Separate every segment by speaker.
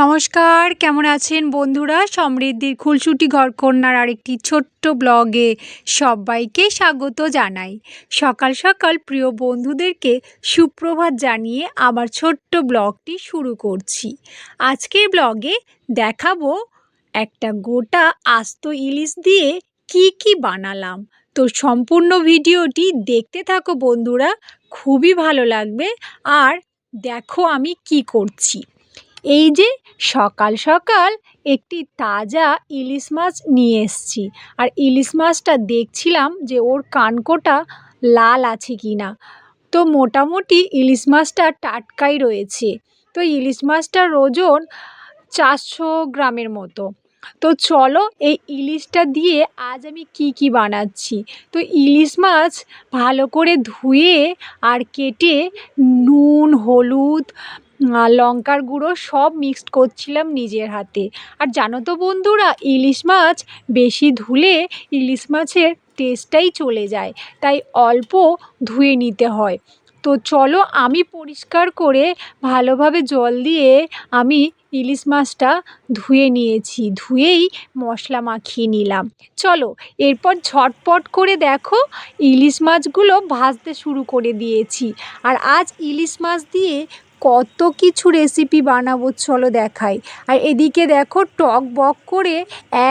Speaker 1: নমস্কার, কেমন আছেন বন্ধুরা? সমৃদ্ধির খুলসুটি ঘরকন্যার আরেকটি ছোট্ট ব্লগে সবাইকে স্বাগত জানাই। সকাল সকাল প্রিয় বন্ধুদেরকে সুপ্রভাত জানিয়ে আমার ছোট্ট ব্লগটি শুরু করছি। আজকের ব্লগে দেখাবো একটা গোটা আস্ত ইলিশ দিয়ে কি কি বানালাম। তো সম্পূর্ণ ভিডিওটি দেখতে থাকো বন্ধুরা, খুবই ভালো লাগবে। আর দেখো আমি কি করছি। এই যে সকাল সকাল একটি তাজা ইলিশ মাছ নিয়ে এসছি। আর ইলিশ মাছটা দেখছিলাম যে ওর কানকোটা লাল আছে কি না তো মোটামুটি ইলিশ মাছটা টাটকাই রয়েছে। তো ইলিশ মাছটার ওজন চারশো গ্রামের মতো। তো চলো এই ইলিশটা দিয়ে আজ আমি কি কি বানাচ্ছি। তো ইলিশ মাছ ভালো করে ধুয়ে আর কেটে নুন, হলুদ লঙ্কার গুঁড়ো সব মিক্সড করছিলাম নিজের হাতে। আর জানো তো বন্ধুরা, ইলিশ মাছ বেশি ধুলে ইলিশ মাছের টেস্টটাই চলে যায়, তাই অল্প ধুয়ে নিতে হয়। তো চলো আমি পরিষ্কার করে ভালোভাবে জল দিয়ে আমি ইলিশ মাছটা ধুয়ে নিয়েছি, ধুয়েই মশলা মাখিয়ে নিলাম। চলো, এরপর ঝটপট করে দেখো ইলিশ মাছগুলো ভাজতে শুরু করে দিয়েছি। আর আজ ইলিশ মাছ দিয়ে কত কিছু রেসিপি বানাবো চলো দেখাই। আর এদিকে দেখো টক বক করে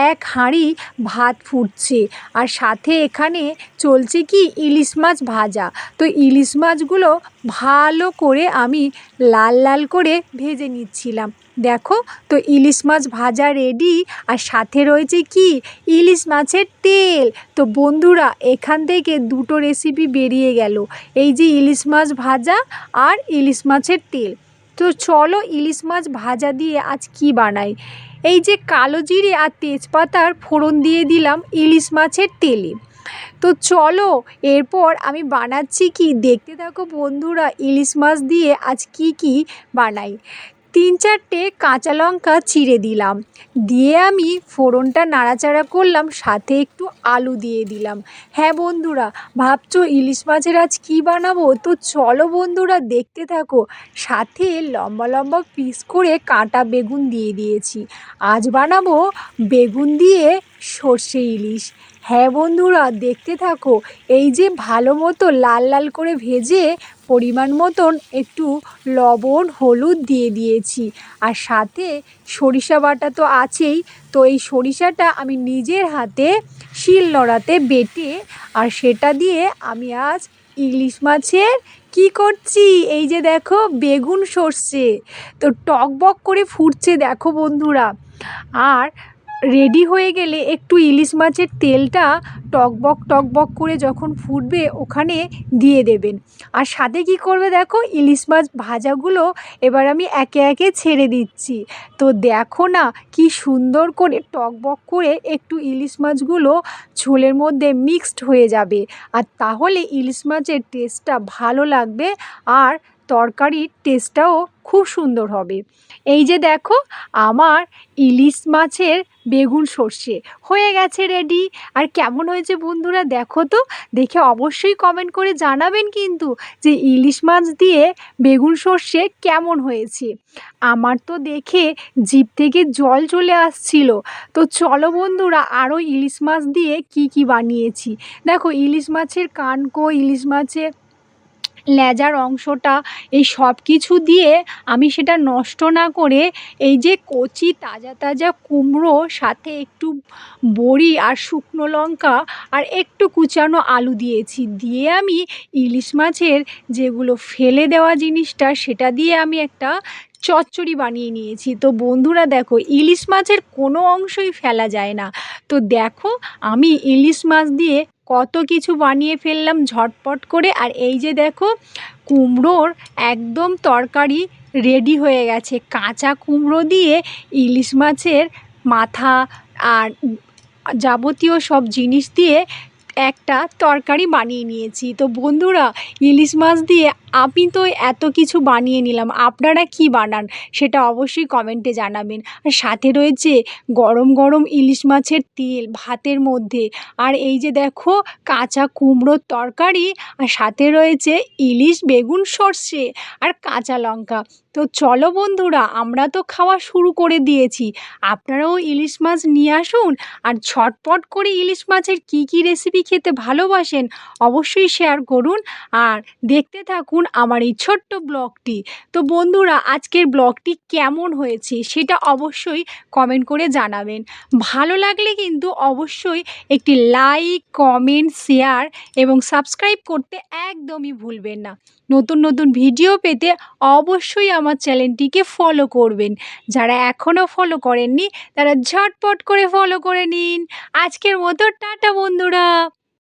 Speaker 1: এক হাঁড়ি ভাত ফুটছে। আর সাথে এখানে চলছে কি ইলিশ মাছ ভাজা। তো ইলিশ মাছগুলো ভালো করে আমি লাল লাল করে ভেজে নিচ্ছিলাম। দেখো, তো ইলিশ মাছ ভাজা রেডি আর সাথে রয়েছে কি? ইলিশ মাছের তেল। তো বন্ধুরা, এখান থেকে দুটো রেসিপি বেরিয়ে গেল। এই যে ইলিশ মাছ ভাজা আর ইলিশ মাছের তেল। তো চলো ইলিশ মাছ ভাজা দিয়ে আজ কি বানাই? এই যে কালো জিরে আর তেজপাতার ফোড়ন দিয়ে দিলাম ইলিশ মাছের তেলে। তো চলো, এরপর আমি বানাচ্ছি কি? দেখতে থাকো বন্ধুরা, ইলিশ মাছ দিয়ে আজ কি কি বানাই? তিন চারটে কাঁচা লঙ্কা চিড়ে দিলাম। দিয়ে আমি ফোড়নটা নাড়াচাড়া করলাম, সাথে একটু আলু দিয়ে দিলাম। হ্যাঁ বন্ধুরা, ভাবছ ইলিশ মাছের আজ কী বানাবো? তো চলো বন্ধুরা, দেখতে থাকো। সাথে লম্বা লম্বা পিস করে কাঁটা বেগুন দিয়ে দিয়েছি। আজ বানাবো বেগুন দিয়ে সর্ষে ইলিশ। হ্যাঁ বন্ধুরা, দেখতে থাকো, এই যে ভালো মতো লাল লাল করে ভেজে পরিমাণ মতন একটু লবণ, হলুদ দিয়ে দিয়েছি। আর সাথে সরিষা বাটা তো আছেই, তো এই সরিষাটা আমি নিজের হাতে শিল নড়াতে বেটে আর সেটা দিয়ে আমি আজ ইলিশ মাছের কি করছি? এই যে দেখো, বেগুন সর্ষে। তো টকবক করে ফুটছে, দেখো বন্ধুরা। আর রেডি হয়ে গেলে একটু ইলিশ মাছের তেলটা টকবক টকবক করে যখন ফুটবে ওখানে দিয়ে দেবেন। আর সাথে কি করবে দেখো? ইলিশ মাছ ভাজাগুলো এবার আমি একে একে ছেড়ে দিচ্ছি। তো দেখো না কি সুন্দর করে টকবক করে একটু ইলিশ মাছগুলো ঝোলের মধ্যে মিক্সড হয়ে যাবে। আর তাহলে ইলিশ মাছের টেস্টটা ভালো লাগবে। আর তরকারির টেস্টটাও খুব সুন্দর হবে। এই যে দেখো, আমার ইলিশ মাছের বেগুন সর্ষে হয়ে গেছে রেডি আর কেমন হয়েছে বন্ধুরা দেখো তো, দেখে অবশ্যই কমেন্ট করে জানাবেন কিন্তু যে ইলিশ মাছ দিয়ে বেগুন সর্ষে কেমন হয়েছে। আমার তো দেখে জিভ থেকে জল চলে আসছিল। তো চলো বন্ধুরা আরও ইলিশ মাছ দিয়ে কি কি বানিয়েছি? দেখো, ইলিশ মাছের কানকো, ইলিশ মাছের লেজার অংশটা, এই সব কিছু দিয়ে আমি সেটা নষ্ট না করে এই যে কচি তাজা তাজা কুমড়ো, সাথে একটু বড়ি আর শুকনো লঙ্কা আর একটু কুচানো আলু দিয়েছি। দিয়ে আমি ইলিশ মাছের যেগুলো ফেলে দেওয়া জিনিসটা, সেটা দিয়ে আমি একটা চচ্চড়ি বানিয়ে নিয়েছি। তো বন্ধুরা দেখো, ইলিশ মাছের কোনো অংশই ফেলা যায় না। তো দেখো, আমি ইলিশ মাছ দিয়ে কত কিছু বানিয়ে ফেললাম ঝটপট করে। আর এই যে দেখো, কুমড়োর একদম তরকারি রেডি হয়ে গেছে। কাঁচা কুমড়ো দিয়ে ইলিশ মাছের মাথা আর যাবতীয় সব জিনিস দিয়ে একটা তরকারি বানিয়ে নিয়েছি। তো বন্ধুরা, ইলিশ মাছ দিয়ে আমি তো এত কিছু বানিয়ে নিলাম, আপনারা কি বানান সেটা অবশ্যই কমেন্টে জানাবেন। আর সাথে রয়েছে গরম গরম ইলিশ মাছের তেল ভাতের মধ্যে, আর এই যে দেখো কাঁচা কুমড়োর তরকারি, আর সাথে রয়েছে ইলিশ বেগুন সর্ষে আর কাঁচা লঙ্কা। তো চলো বন্ধুরা, আমরা তো খাওয়া শুরু করে দিয়েছি, আপনারাও ইলিশ মাছ নিয়ে আসুন, আর ঝটপট করে ইলিশ মাছের কী কী রেসিপি খেতে ভালোবাসেন অবশ্যই শেয়ার করুন, আর দেখতে থাকুন আমার এই ছোট্ট ব্লগটি। তো বন্ধুরা, আজকের ব্লগটি কেমন হয়েছে সেটা অবশ্যই কমেন্ট করে জানাবেন। ভালো লাগলে কিন্তু অবশ্যই একটি লাইক কমেন্ট শেয়ার এবং সাবস্ক্রাইব করতে একদমই ভুলবেন না। নতুন নতুন ভিডিও পেতে অবশ্যই আমার চ্যানেলটিকে ফলো করবেন। যারা এখনও ফলো করেননি, তারা ঝটপট করে ফলো করে নিন। আজকের মতো, টাটা বন্ধুরা।